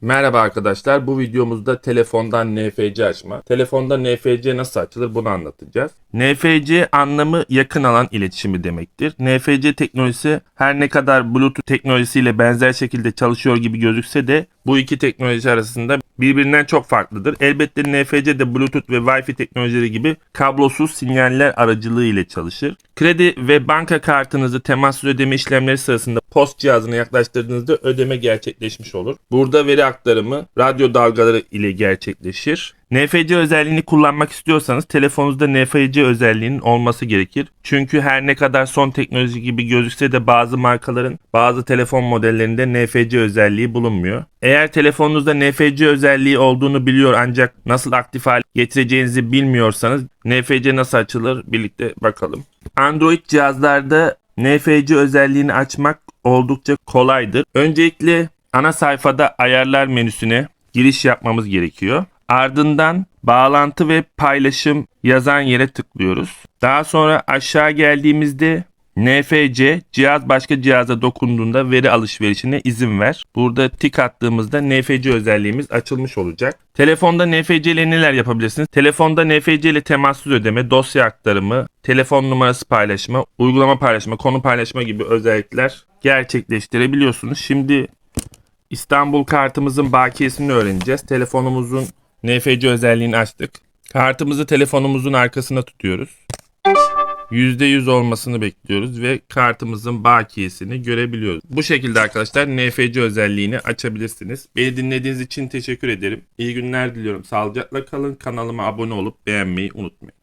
Merhaba arkadaşlar. Bu videomuzda telefondan NFC açma. Telefonda NFC nasıl açılır bunu anlatacağız. NFC anlamı yakın alan iletişimi demektir. NFC teknolojisi her ne kadar Bluetooth teknolojisiyle benzer şekilde çalışıyor gibi gözükse de bu iki teknoloji arasında birbirinden çok farklıdır. Elbette NFC de Bluetooth ve Wi-Fi teknolojileri gibi kablosuz sinyaller aracılığı ile çalışır. Kredi ve banka kartınızı temassız ödeme işlemleri sırasında post cihazına yaklaştırdığınızda ödeme gerçekleşmiş olur. Burada veri aktarımı radyo dalgaları ile gerçekleşir. NFC özelliğini kullanmak istiyorsanız telefonunuzda NFC özelliğinin olması gerekir. Çünkü her ne kadar son teknoloji gibi gözükse de bazı markaların bazı telefon modellerinde NFC özelliği bulunmuyor. Eğer telefonunuzda NFC özelliği olduğunu biliyor ancak nasıl aktif hale getireceğinizi bilmiyorsanız NFC nasıl açılır birlikte bakalım. Android cihazlarda NFC özelliğini açmak oldukça kolaydır. Öncelikle ana sayfada ayarlar menüsüne giriş yapmamız gerekiyor. Ardından bağlantı ve paylaşım yazan yere tıklıyoruz. Daha sonra aşağı geldiğimizde NFC cihaz başka cihaza dokunduğunda veri alışverişine izin ver. Burada tik attığımızda NFC özelliğimiz açılmış olacak. Telefonda NFC ile neler yapabilirsiniz? Telefonda NFC ile temassız ödeme, dosya aktarımı, telefon numarası paylaşma, uygulama paylaşma, konu paylaşma gibi özellikler gerçekleştirebiliyorsunuz. Şimdi İstanbul kartımızın bakiyesini öğreneceğiz. Telefonumuzun NFC özelliğini açtık. Kartımızı telefonumuzun arkasına tutuyoruz. %100 olmasını bekliyoruz ve kartımızın bakiyesini görebiliyoruz. Bu şekilde arkadaşlar NFC özelliğini açabilirsiniz. Beni dinlediğiniz için teşekkür ederim. İyi günler diliyorum. Sağlıcakla kalın. Kanalıma abone olup beğenmeyi unutmayın.